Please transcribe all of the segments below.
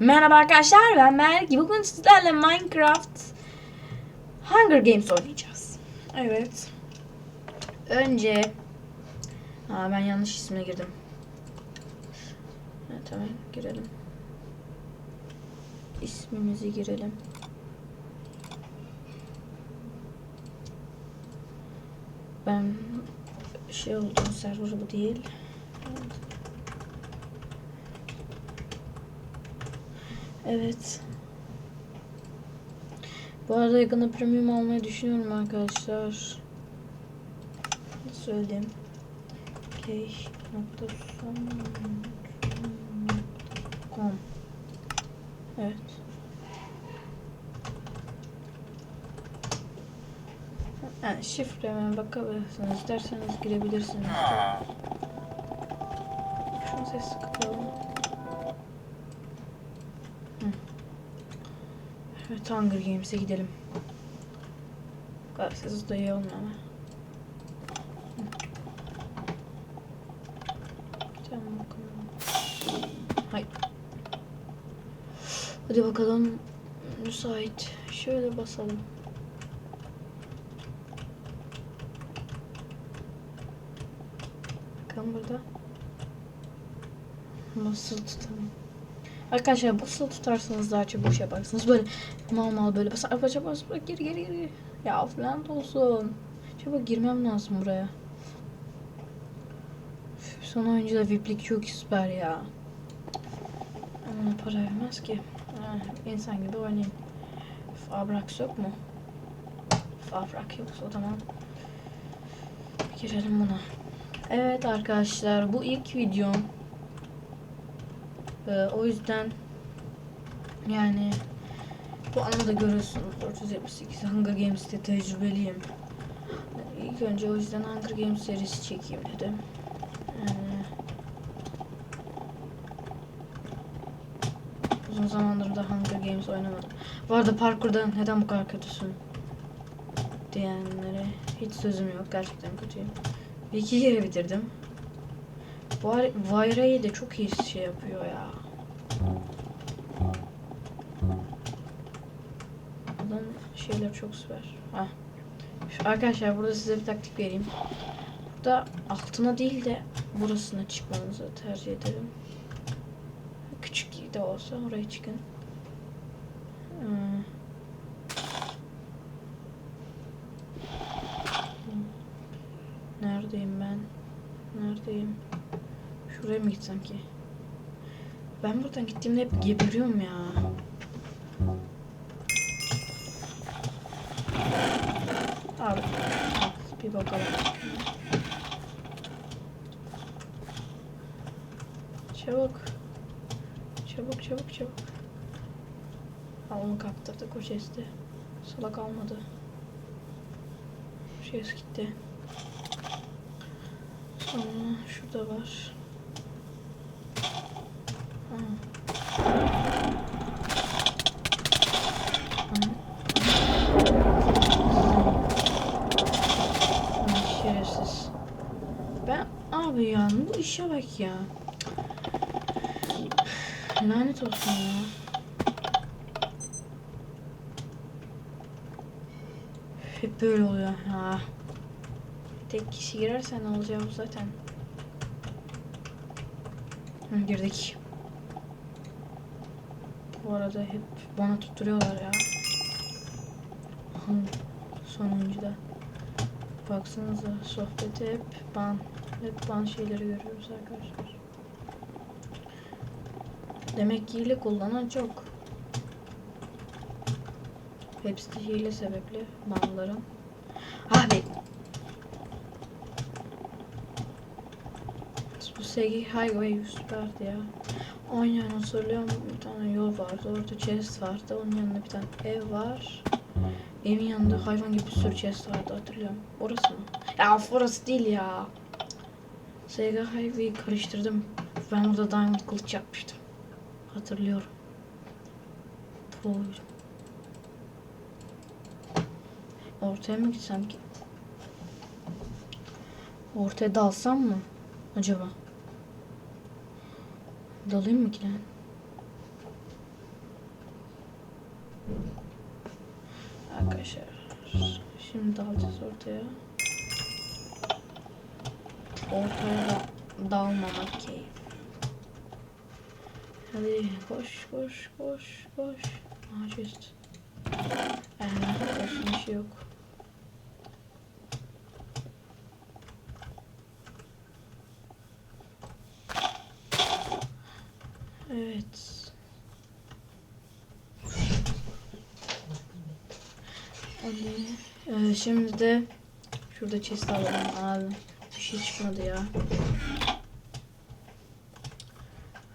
Merhaba arkadaşlar ben Mergi. Bugün sizlerle Minecraft Hunger Games oynayacağız. Evet. Önce Aa, ben yanlış ismine girdim. Evet tamam girelim. İsmimizi girelim. Ben şey olduğum server bu değil. Evet. Evet. Bu arada yakında premium almayı düşünüyorum arkadaşlar. Söyleyeyim. Case.com Evet. Yani şifreme bakabilirsiniz. Derseniz girebilirsiniz. Şunu ses kapatalım. Evet Hunger Games'e gidelim. Duyuyor olmuyor ama. Gidelim bakalım. Hayır. Hadi bakalım. Müsait. Şöyle basalım. Bakalım burada. Basılı tutalım. Arkadaşlar basılı tutarsanız daha çabuk yaparsınız. Böyle mal mal böyle bas bas bas bas geri geri geri. Ya falan olsun. Çabuk girmem lazım buraya. Üf, Son oyuncuda VIP'lik çok süper ya. Ama para vermez ki. Ha, insan gibi oynayayım. Fabrax yok mu? Fabrak yoksa o zaman girelim buna. Evet arkadaşlar bu ilk videom. Ee, o yüzden yani bu anlamda görüyorsunuz 478 Hunger Games'te tecrübeliyim. Ee, İlk önce o yüzden Hunger Games serisi çekeyim dedim. Yani uzun zamandır da Hunger Games oynamadım. Bu arada parkurda neden bu kadar kötüsün diyenlere hiç sözüm yok. Gerçekten kötüyüm. Bir iki kere bitirdim. Vayra'yı da çok iyi şey yapıyor ya. Buradan şeyler çok süper. Şu- Arkadaşlar burada size bir taktik vereyim. Burada altına değil de burasına çıkmanızı tercih ederim. Küçük de olsa oraya çıkın. Hmm. Neredeyim ben? Neredeyim? Şuraya mı gitsem ki? Ben buradan gittiğimde hep geberiyorum ya. Abi bir bakalım. Çabuk. Çabuk çabuk çabuk. Ha onu kaptırdık o chest'i. Salak almadı. Chest gitti. Sonra şurada var. Ha. Şerefsiz. Ben abi ya bu işe bak ya. Lanet olsun ya. Hep böyle oluyor ya. Tek kişi girerse ne olacak bu zaten. Hı, girdik. Bu arada hep bana tutturuyorlar ya. Hı, Sonuncuda. Baksanıza sohbeti hep ban. Hep ban şeyleri görüyoruz arkadaşlar. Demek ki hile kullanan çok. Hepsi hile sebepli banların. Abi Bu SG Highway süperdi ya. Aynen hatırlıyorum bir tane yol vardı. Orada chest vardı. Onun yanında bir tane ev var. Evin yanında hayvan gibi bir sürü chest vardı hatırlıyorum. Orası mı? Ya orası değil ya. SG Highway'i karıştırdım. Ben burada diamond kılıç yapmıştım. Hatırlıyorum. Pro'ydum. Ortaya mı gitsem ki? Ortaya dalsam mı? Acaba? Dalayım mı ki lan? Arkadaşlar şimdi dalacağız ortaya. Ortaya da dalmamak keyif. Hadi koş koş koş koş. Ağaç üst. Yani başka bir şey yok. Şimdi de şurada chest alalım abi. Bir şey çıkmadı ya.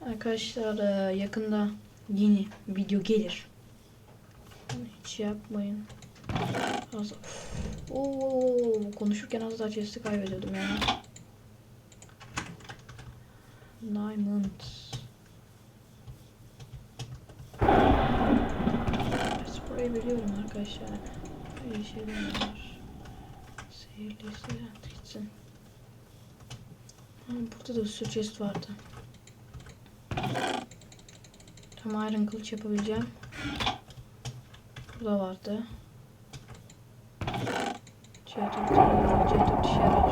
Arkadaşlar e, yakında yeni video gelir. Hiç yapmayın. Az... Oo, konuşurken az daha chest'i kaybediyordum ya. Diamond. Spray'i biliyorum arkadaşlar. Böyle şeyler var. Seyirli seyirli gitsin. Ha, burada da chest vardı. Tam iron kılıç yapabileceğim. Burada vardı. C4, C4 işe yarar.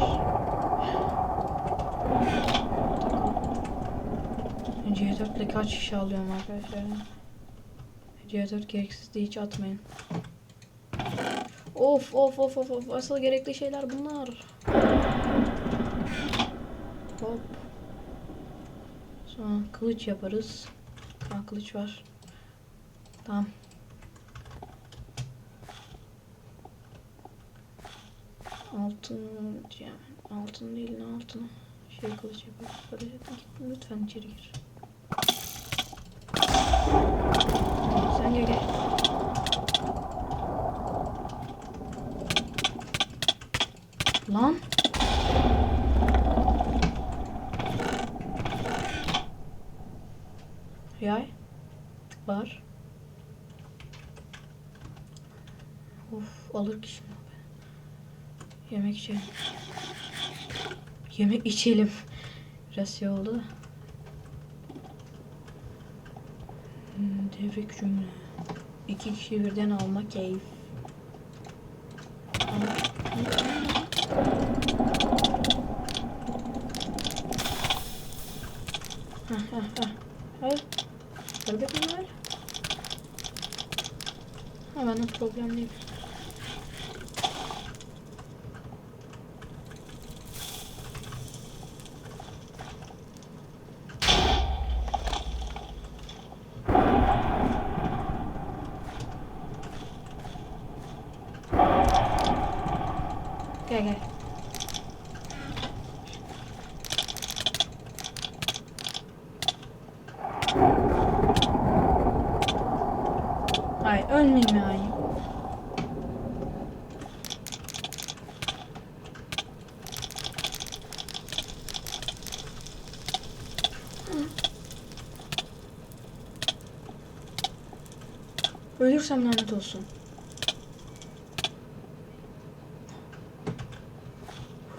C4 ile kaç kişi alıyorum arkadaşlar? C4 gereksiz de hiç atmayın. Of of of of of asıl gerekli şeyler bunlar. Hop. Sonra kılıç yaparız. Ha kılıç var. Tamam. Altın yani altın değil ne altını şey kılıç yaparız. Git lütfen içeri gir. Sen gel gel. Lan. Yay. Var. Of alır ki şimdi. Yemek içelim. Yemek içelim. Biraz şey oldu. Hmm, Devrik cümle. İki kişi birden alma keyif. Heh, heh, heh. Hayır. Elbette mi var? Ha bana problem değil. Gel gel. Ay ölmeyeyim ya. Ölürsem lanet olsun.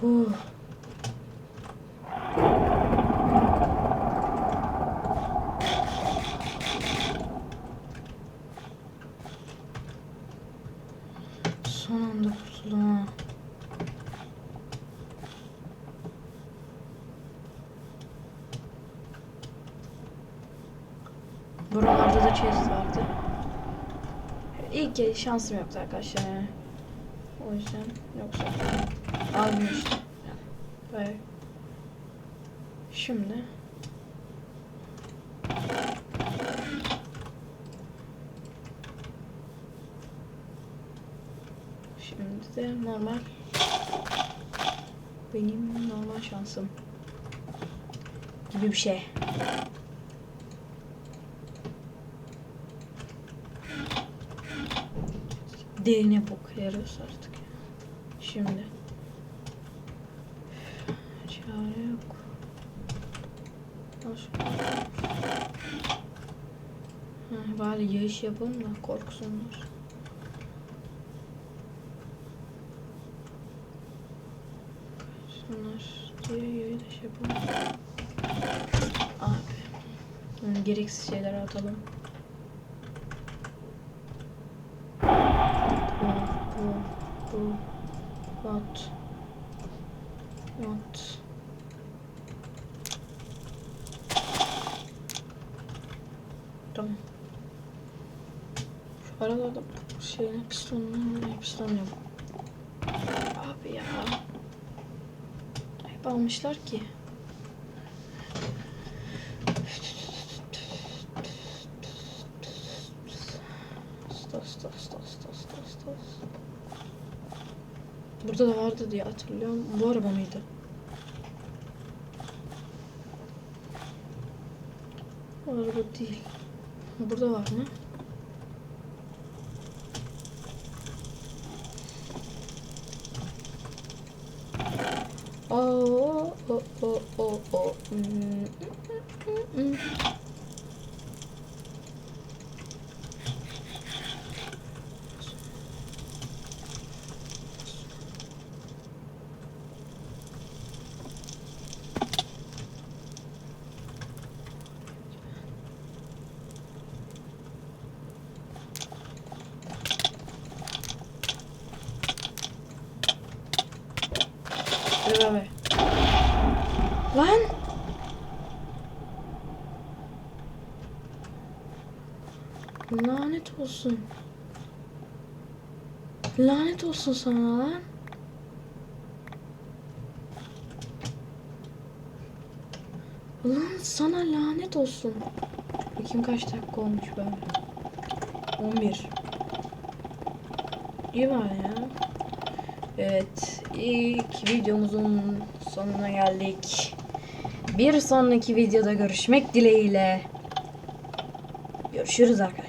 Huh. Son anda. Buralarda da chest vardı. İlk kez şansım yoktu arkadaşlar yani. O yüzden yoksa almıştım. Ve şimdi Şimdi de normal benim normal şansım gibi bir şey. Derine bok yarıyoruz artık. Şimdi. Çare yok. Başka. Ha, bari yağış yapalım da korksunlar. Şunlar diye yağı da şey yapalım. Abi. Hmm, gereksiz şeyler atalım. Of. Who? What? What? Tamam. Şu aralarda şeyine pistonunu piston yok. Abi ya. Hep almışlar ki. Stos, stos, stos, stos, stos, stos. Burada da vardı diye hatırlıyorum. Bu araba mıydı? Bu araba değil. Burada var mı? Oh, oh, oh, oh, oh. Mm, mm, abi. Lan! Lanet olsun. Lanet olsun sana lan. Lan sana lanet olsun. Bakayım kaç dakika olmuş böyle. 11. İyi var ya. Evet, ilk videomuzun sonuna geldik. Bir sonraki videoda görüşmek dileğiyle. Görüşürüz arkadaşlar.